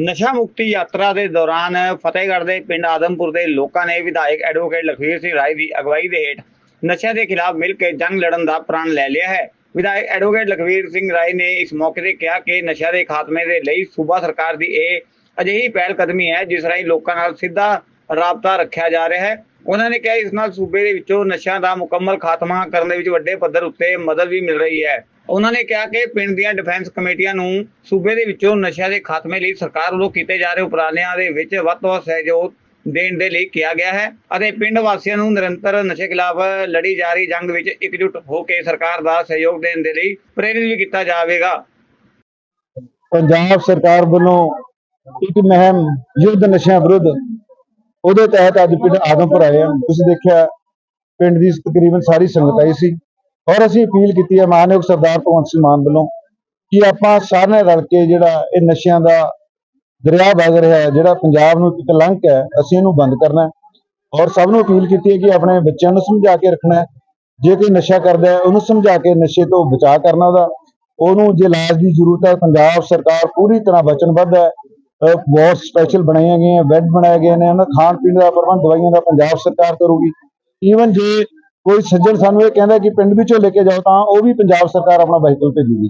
ਨਸ਼ਾ ਮੁਕਤੀ ਯਾਤਰਾ ਦੇ ਦੌਰਾਨ ਫਤਿਹਗੜ੍ਹ ਦੇ ਪਿੰਡ ਆਦਮਪੁਰ ਦੇ ਲੋਕਾਂ ਨੇ ਵਿਧਾਇਕ ਐਡਵੋਕੇਟ ਲਖਵੀਰ ਸਿੰਘ ਰਾਏ ਦੀ ਅਗਵਾਈ ਦੇ ਹੇਠ ਨਸ਼ਿਆਂ ਦੇ ਖਿਲਾਫ ਮਿਲ ਕੇ ਜੰਗ ਲੜਨ ਦਾ ਪ੍ਰਣ ਲੈ ਲਿਆ ਹੈ। ਵਿਧਾਇਕ ਐਡਵੋਕੇਟ ਲਖਵੀਰ ਸਿੰਘ ਰਾਏ ਨੇ ਇਸ ਮੌਕੇ ਤੇ ਕਿਹਾ ਕਿ ਨਸ਼ਿਆਂ ਦੇ ਖਾਤਮੇ ਦੇ ਲਈ ਸੂਬਾ ਸਰਕਾਰ ਦੀ ਇਹ ਅਜਿਹੀ ਪਹਿਲ ਕਦਮੀ ਹੈ ਜਿਸ ਰਾਹੀਂ ਲੋਕਾਂ ਨਾਲ ਸਿੱਧਾ ਰਾਬਤਾ ਰੱਖਿਆ ਜਾ ਰਿਹਾ ਹੈ। ਉਹਨਾਂ ਨੇ ਕਿਹਾ ਇਸ ਨਾਲ ਸੂਬੇ ਦੇ ਵਿੱਚੋਂ ਨਸ਼ਿਆਂ ਦਾ ਮੁਕੰਮਲ ਖਾਤਮਾ ਕਰਨ ਦੇ ਵਿੱਚ ਵੱਡੇ ਪੱਧਰ ਉੱਤੇ ਮਦਦ ਵੀ ਮਿਲ ਰਹੀ ਹੈ। ਉਹਨਾਂ ਨੇ ਕਿਹਾ ਕਿ ਪਿੰਡ ਦੀਆਂ ਡਿਫੈਂਸ ਕਮੇਟੀਆਂ ਨੂੰ ਸੂਬੇ ਦੇ ਵਿੱਚੋਂ ਨਸ਼ਿਆਂ ਦੇ ਖਾਤਮੇ ਲਈ ਸਰਕਾਰ ਵੱਲੋਂ ਕੀਤੇ ਜਾ ਰਹੇ ਉਪਰਾਲਿਆਂ ਦੇ ਵਿੱਚ ਵੱਧ ਤੋਂ ਵੱਧ ਸਹਿਯੋਗ ਦੇਣ ਦੇ ਲਈ ਕਿਹਾ ਗਿਆ ਹੈ ਅਤੇ ਪਿੰਡ ਵਾਸੀਆਂ ਨੂੰ ਨਿਰੰਤਰ ਨਸ਼ੇ ਖਿਲਾਫ ਲੜੀ ਜਾ ਰਹੀ ਜੰਗ ਵਿੱਚ ਇਕਜੁੱਟ ਹੋ ਕੇ ਸਰਕਾਰ ਦਾ ਸਹਿਯੋਗ ਦੇਣ ਦੇ ਲਈ ਪ੍ਰੇਰਿਤ ਵੀ ਕੀਤਾ ਜਾਵੇਗਾ। ਪੰਜਾਬ ਸਰਕਾਰ ਵੱਲੋਂ ਇੱਕ ਮਹਿਮ ਯੁੱਧ ਨਸ਼ਿਆਂ ਵਿਰੁੱਧ ਉਹਦੇ ਤਹਿਤ ਅੱਜ ਪਿੰਡ ਆਦਮਪੁਰ ਆਏ ਹਾਂ। ਤੁਸੀਂ ਦੇਖਿਆ ਪਿੰਡ ਦੀ ਤਕਰੀਬਨ ਸਾਰੀ ਸੰਗਤ ਆਈ ਸੀ। ਔਰ ਅਸੀਂ ਅਪੀਲ ਕੀਤੀ ਹੈ ਮਾਨਯੋਗ ਸਰਦਾਰ ਭਗਵੰਤ ਸਿੰਘ ਮਾਨ ਵੱਲੋਂ ਕਿ ਆਪਾਂ ਸਾਰਿਆਂ ਰਲ ਕੇ ਜਿਹੜਾ ਇਹ ਨਸ਼ਿਆਂ ਦਾ ਦਰਿਆ ਵਗ ਰਿਹਾ ਹੈ, ਜਿਹੜਾ ਪੰਜਾਬ ਨੂੰ ਇੱਕ ਕਲੰਕ ਹੈ, ਅਸੀਂ ਇਹਨੂੰ ਬੰਦ ਕਰਨਾ ਔਰ ਸਭ ਨੂੰ ਅਪੀਲ ਕੀਤੀ ਹੈ ਕਿ ਆਪਣੇ ਬੱਚਿਆਂ ਨੂੰ ਸਮਝਾ ਕੇ ਰੱਖਣਾ ਜੇ ਕੋਈ ਨਸ਼ਾ ਕਰਦਾ ਹੈ, ਉਹਨੂੰ ਸਮਝਾ ਕੇ ਨਸ਼ੇ ਤੋਂ ਬਚਾਅ ਕਰਨਾ ਉਹਦਾ। ਉਹਨੂੰ ਜੇ ਇਲਾਜ ਦੀ ਜ਼ਰੂਰਤ ਹੈ, ਪੰਜਾਬ ਸਰਕਾਰ ਪੂਰੀ ਤਰ੍ਹਾਂ ਵਚਨਬੱਧ ਹੈ। ਵਾਰਡ ਸਪੈਸ਼ਲ ਬਣਾਈਆਂ ਗਈਆਂ ਬੈੱਡ ਬਣਾਏ ਗਏ ਨੇ ਉਹਨਾਂ ਖਾਣ ਪੀਣ ਦਾ ਪ੍ਰਬੰਧ, ਦਵਾਈਆਂ ਦਾ ਪੰਜਾਬ ਸਰਕਾਰ ਕਰੂਗੀ। ਈਵਨ ਜੇ ਕੋਈ ਸੱਜਣ ਸਾਨੂੰ ਇਹ ਕਹਿੰਦਾ ਕਿ ਪਿੰਡ ਵਿੱਚੋਂ ਲੈ ਕੇ ਜਾਓ ਤਾਂ ਉਹ ਵੀ ਪੰਜਾਬ ਸਰਕਾਰ ਆਪਣਾ ਵਹੀਕਲ ਭੇਜੂਗੀ।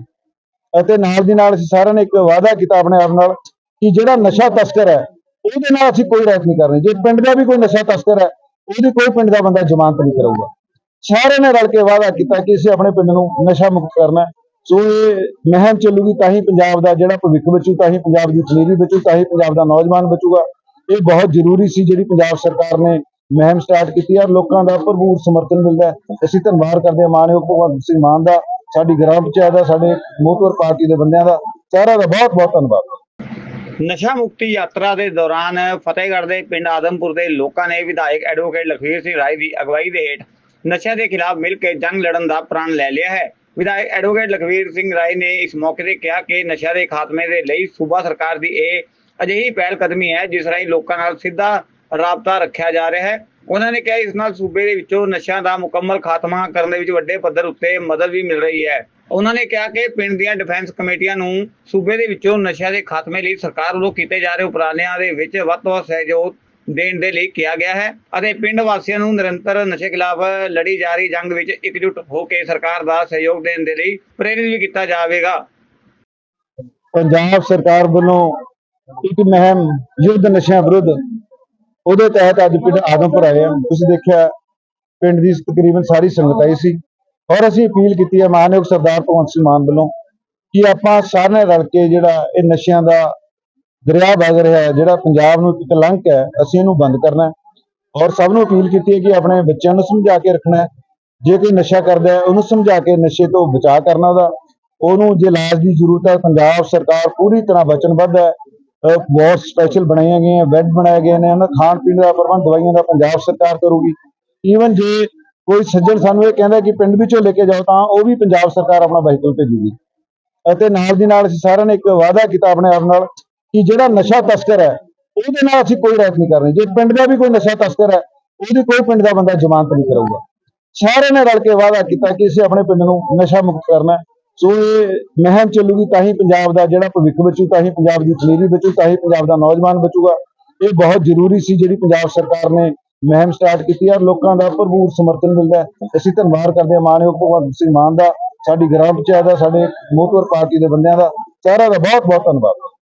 ਅਤੇ ਨਾਲ ਦੀ ਨਾਲ ਅਸੀਂ ਸਾਰਿਆਂ ਨੇ ਇੱਕ ਵਾਅਦਾ ਕੀਤਾ ਆਪਣੇ ਆਪ ਨਾਲ ਕਿ ਜਿਹੜਾ ਨਸ਼ਾ ਤਸਕਰ ਹੈ, ਉਹਦੇ ਨਾਲ ਅਸੀਂ ਕੋਈ ਰਾਇਤ ਨਹੀਂ ਕਰਨੀ। ਜੇ ਪਿੰਡ ਦਾ ਵੀ ਕੋਈ ਨਸ਼ਾ ਤਸਕਰ ਹੈ, ਉਹਦੀ ਕੋਈ ਪਿੰਡ ਦਾ ਬੰਦਾ ਜ਼ਮਾਨਤ ਨਹੀਂ ਕਰਾਊਗਾ ਸਾਰਿਆਂ ਨੇ ਰਲ ਕੇ ਵਾਅਦਾ ਕੀਤਾ ਕਿ ਅਸੀਂ ਆਪਣੇ ਪਿੰਡ ਨੂੰ ਨਸ਼ਾ ਮੁਕਤ ਕਰਨਾ ਸੋ ਇਹ ਮਹਿਮ ਚੱਲੂਗੀ, ਤਾਂ ਹੀ ਪੰਜਾਬ ਦਾ ਜਿਹੜਾ ਭਵਿੱਖ ਬਚੂ, ਤਾਂ ਹੀ ਪੰਜਾਬ ਦੀ ਪਨੀਰੀ ਬਚੂ, ਤਾਂ ਹੀ ਪੰਜਾਬ ਦਾ ਨੌਜਵਾਨ ਬਚੂਗਾ। ਇਹ ਬਹੁਤ ਜ਼ਰੂਰੀ ਸੀ ਜਿਹੜੀ ਪੰਜਾਬ ਸਰਕਾਰ ਨੇ ਮਹਿਮ ਸਟਾਰਟ ਕੀਤੀ ਹੈ ਲੋਕਾਂ ਦਾ ਭਰਪੂਰ ਸਮਰਥਨ ਮਿਲਦਾ ਹੈ। ਅਸੀਂ ਧੰਨਵਾਦ ਕਰਦੇ ਹਾਂ ਮਾਨਯੋਗ ਭਗਵੰਤ ਸਿੰਘ ਮਾਨ ਦਾ, ਸਾਡੀ ਗ੍ਰਾਮ ਪੰਚਾਇਤ ਦਾ, ਸਾਡੇ ਮੋਹਤਵਰ ਪਾਰਟੀ ਦੇ ਬੰਦਿਆਂ ਦਾ। ਸਾਰਿਆਂ ਦਾ ਬਹੁਤ ਬਹੁਤ ਧੰਨਵਾਦ। ਨਸ਼ਾ ਮੁਕਤੀ ਯਾਤਰਾ ਦੇ ਦੌਰਾਨ ਫਤਿਹਗੜ੍ਹ ਦੇ ਪਿੰਡ ਆਦਮਪੁਰ ਦੇ ਲੋਕਾਂ ਨੇ ਵਿਧਾਇਕ ਐਡਵੋਕੇਟ ਲਖਵੀਰ ਸਿੰਘ ਰਾਏ ਦੀ ਅਗਵਾਈ ਦੇ ਹੇਠ ਨਸ਼ਿਆਂ ਦੇ ਖਿਲਾਫ ਮਿਲ ਕੇ ਜੰਗ ਲੜਨ ਦਾ ਪ੍ਰਣ ਲੈ ਲਿਆ ਹੈ। ਵਿਧਾਇਕ ਐਡਵੋਕੇਟ ਲਖਵੀਰ ਸਿੰਘ ਰਾਏ ਨੇ ਇਸ ਮੌਕੇ ਤੇ ਕਿਹਾ ਕਿ ਨਸ਼ਾ ਦੇ ਖਾਤਮੇ ਦੇ ਲਈ ਸੂਬਾ ਸਰਕਾਰ ਦੀ ਇਹ ਅਜਿਹੀ ਪਹਿਲ ਕਦਮੀ ਹੈ, ਜਿਸ ਰਾਹੀਂ ਲੋਕਾਂ ਨਾਲ ਸਿੱਧਾ ਰਾਬਤਾ ਰੱਖਿਆ ਜਾ ਰਿਹਾ ਹੈ। ਉਹਨਾਂ ਨੇ ਕਿਹਾ, ਇਸ ਨਾਲ ਸੂਬੇ ਦੇ ਵਿੱਚੋਂ ਨਸ਼ਿਆਂ ਦਾ ਮੁਕੰਮਲ ਖਾਤਮਾ ਕਰਨ ਦੇ ਵਿੱਚ ਵੱਡੇ ਪੱਧਰ ਉੱਤੇ ਮਦਦ ਵੀ ਮਿਲ ਰਹੀ ਹੈ। ਉਹਨਾਂ ਨੇ ਕਿਹਾ ਕਿ ਪਿੰਡ ਦੀਆਂ ਡਿਫੈਂਸ ਕਮੇਟੀਆਂ ਨੂੰ ਸੂਬੇ ਦੇ ਵਿੱਚੋਂ ਨਸ਼ਿਆਂ ਦੇ ਖਾਤਮੇ ਲਈ ਸਰਕਾਰ ਵੱਲੋਂ ਕੀਤੇ ਜਾ ਰਹੇ ਉਪਰਾਲਿਆਂ ਦੇ ਵਿੱਚ ਵੱਧ ਤੋਂ ਵੱਧ ਸਹਿਯੋਗ ਦੇਣ ਦੇ ਲਈ ਕਿਹਾ ਗਿਆ ਹੈ ਅਤੇ ਪਿੰਡ ਵਾਸੀਆਂ ਨੂੰ ਨਿਰੰਤਰ ਨਸ਼ੇ ਖਿਲਾਫ ਲੜੀ ਜਾ ਰਹੀ ਜੰਗ ਵਿੱਚ ਇਕਜੁੱਟ ਹੋ ਕੇ ਸਰਕਾਰ ਦਾ ਸਹਿਯੋਗ ਦੇਣ ਦੇ ਲਈ ਪ੍ਰੇਰਿਤ ਵੀ ਕੀਤਾ ਜਾਵੇਗਾ। ਪੰਜਾਬ ਸਰਕਾਰ ਵੱਲੋਂ ਇੱਕ ਮਹਿਮ ਯੁੱਧ ਨਸ਼ਿਆਂ ਵਿਰੁੱਧ ਉਹਦੇ ਤਹਿਤ ਅੱਜ ਪਿੰਡ ਆਦਮਪੁਰ ਆਏ ਹਾਂ। ਤੁਸੀਂ ਦੇਖਿਆ, ਪਿੰਡ ਦੀ ਤਕਰੀਬਨ ਸਾਰੀ ਸੰਗਤ ਆਈ ਸੀ। ਔਰ ਅਸੀਂ ਅਪੀਲ ਕੀਤੀ ਹੈ, ਮਾਨਯੋਗ ਸਰਦਾਰ ਭਗਵੰਤ ਸਿੰਘ ਮਾਨ ਵੱਲੋਂ, ਕਿ ਆਪਾਂ ਸਾਰਿਆਂ ਰਲ ਕੇ ਜਿਹੜਾ ਇਹ ਨਸ਼ਿਆਂ ਦਾ ਦਰਿਆ ਵਗ ਰਿਹਾ ਹੈ, ਜਿਹੜਾ ਪੰਜਾਬ ਨੂੰ ਇੱਕ ਕਲੰਕ ਹੈ, ਅਸੀਂ ਇਹਨੂੰ ਬੰਦ ਕਰਨਾ ਔਰ ਸਭ ਨੂੰ ਅਪੀਲ ਕੀਤੀ ਹੈ ਕਿ ਆਪਣੇ ਬੱਚਿਆਂ ਨੂੰ ਸਮਝਾ ਕੇ ਰੱਖਣਾ ਜੇ ਕੋਈ ਨਸ਼ਾ ਕਰਦਾ ਹੈ, ਉਹਨੂੰ ਸਮਝਾ ਕੇ ਨਸ਼ੇ ਤੋਂ ਬਚਾਅ ਕਰਨਾ ਉਹਦਾ। ਉਹਨੂੰ ਜੇ ਇਲਾਜ ਦੀ ਜ਼ਰੂਰਤ ਹੈ, ਪੰਜਾਬ ਸਰਕਾਰ ਪੂਰੀ ਤਰ੍ਹਾਂ ਵਚਨਬੱਧ ਹੈ। ਵਾਰਡ ਸਪੈਸ਼ਲ ਬਣਾਈਆਂ ਗਈਆਂ ਬੈੱਡ ਬਣਾਏ ਗਏ ਨੇ ਉਹਨਾਂ ਖਾਣ ਪੀਣ ਦਾ ਪ੍ਰਬੰਧ ਦਵਾਈਆਂ ਦਾ ਪੰਜਾਬ ਸਰਕਾਰ ਕਰੂਗੀ। ਈਵਨ ਜੇ ਕੋਈ ਸੱਜਣ ਸਾਨੂੰ ਇਹ ਕਹਿੰਦਾ ਕਿ ਪਿੰਡ ਵਿੱਚੋਂ ਲੈ ਕੇ ਜਾਓ ਤਾਂ ਉਹ ਵੀ ਪੰਜਾਬ ਸਰਕਾਰ ਆਪਣਾ ਵਹੀਕਲ ਭੇਜੂਗੀ। ਅਤੇ ਨਾਲ ਦੀ ਨਾਲ ਅਸੀਂ ਸਾਰਿਆਂ ਨੇ ਇੱਕ ਵਾਅਦਾ ਕੀਤਾ ਆਪਣੇ ਆਪ ਨਾਲ ਕਿ ਜਿਹੜਾ ਨਸ਼ਾ ਤਸਕਰ ਹੈ, ਉਹਦੇ ਨਾਲ ਅਸੀਂ ਕੋਈ ਰਾਇਤ ਨਹੀਂ ਕਰਨੀ। ਜੇ ਪਿੰਡ ਦਾ ਵੀ ਕੋਈ ਨਸ਼ਾ ਤਸਕਰ ਹੈ, ਉਹਦੀ ਕੋਈ ਪਿੰਡ ਦਾ ਬੰਦਾ ਜ਼ਮਾਨਤ ਨਹੀਂ ਕਰਾਊਗਾ ਸਾਰਿਆਂ ਨੇ ਰਲ ਕੇ ਵਾਅਦਾ ਕੀਤਾ ਕਿ ਅਸੀਂ ਆਪਣੇ ਪਿੰਡ ਨੂੰ ਨਸ਼ਾ ਮੁਕਤ ਕਰਨਾ ਸੋ ਇਹ ਮਹਿਮ ਚੱਲੂਗੀ, ਤਾਂ ਹੀ ਪੰਜਾਬ ਦਾ ਜਿਹੜਾ ਭਵਿੱਖ ਬਚੂ, ਤਾਂ ਹੀ ਪੰਜਾਬ ਦੀ ਪਨੀਰੀ ਬਚੂ, ਤਾਂ ਹੀ ਪੰਜਾਬ ਦਾ ਨੌਜਵਾਨ ਬਚੂਗਾ। ਇਹ ਬਹੁਤ ਜ਼ਰੂਰੀ ਸੀ ਜਿਹੜੀ ਪੰਜਾਬ ਸਰਕਾਰ ਨੇ ਮਹਿਮ ਸਟਾਰਟ ਕੀਤੀ ਹੈ ਔਰ ਲੋਕਾਂ ਦਾ ਭਰਪੂਰ ਸਮਰਥਨ ਮਿਲਦਾ ਅਸੀਂ ਧੰਨਵਾਦ ਕਰਦੇ ਹਾਂ ਮਾਨਯੋਗ ਭਗਵੰਤ ਸਿੰਘ ਮਾਨ ਦਾ, ਸਾਡੀ ਗ੍ਰਾਮ ਪੰਚਾਇਤ ਦਾ, ਸਾਡੇ ਮੋਹਤਵਰ ਪਾਰਟੀ ਦੇ ਬੰਦਿਆਂ ਦਾ। ਸਾਰਿਆਂ ਦਾ ਬਹੁਤ ਬਹੁਤ ਧੰਨਵਾਦ।